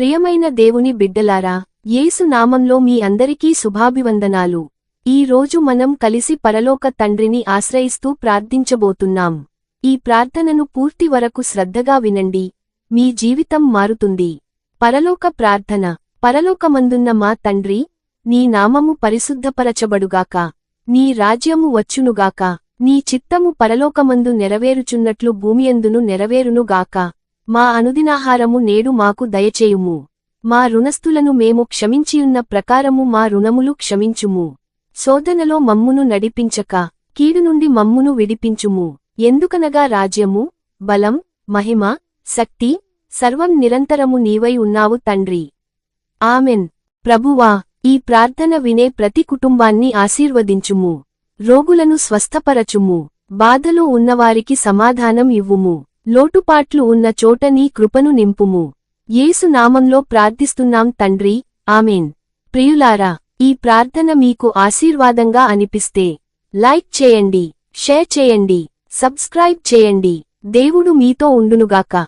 ప్రియమైన దేవుని బిడ్డలారా యేసు నామంలో మీ అందరికీ శుభాభివందనాలు. ఈ రోజు మనం కలిసి పరలోక తండ్రిని ఆశ్రయిస్తూ ప్రార్థించబోతున్నాం. ఈ ప్రార్థనను పూర్తి వరకు శ్రద్ధగా వినండి. మీ జీవితం మారుతుంది. పరలోక ప్రార్థన. పరలోకమందున్న మా తండ్రి నీ నామము పరిశుద్ధపరచబడుగాక. నీ రాజ్యము వచ్చునుగాక. నీ చిత్తము పరలోకమందు నెరవేరుచున్నట్లు భూమియందును నెరవేరునుగాక. మా అనుదినాహారము నేడు మాకు దయచేయుము. మా రుణస్థులను మేము క్షమించియున్న ప్రకారము మా రుణములు క్షమించుము. శోధనలో మమ్మును నడిపించక కీడు నుండి మమ్మును విడిపించుము. ఎందుకనగా రాజ్యము బలం మహిమ శక్తి సర్వం నిరంతరము నీవై ఉన్నావు తండ్రి. ఆమెన్. ప్రభువా ఈ ప్రార్థన వినే ప్రతి కుటుంబాన్ని ఆశీర్వదించుము. రోగులను స్వస్థపరచుము. బాధలు ఉన్నవారికి సమాధానం ఇవ్వుము. లోటుపాట్లు ఉన్న చోట నీ కృపను నింపుము. యేసు నామంలో ప్రార్థిస్తున్నాం తండ్రి. ఆమెన్. ప్రియులారా ఈ ప్రార్థన మీకు ఆశీర్వాదంగా అనిపిస్తే లైక్ చేయండి షేర్ చేయండి సబ్స్క్రైబ్ చేయండి. దేవుడు మీతో ఉండునుగాక.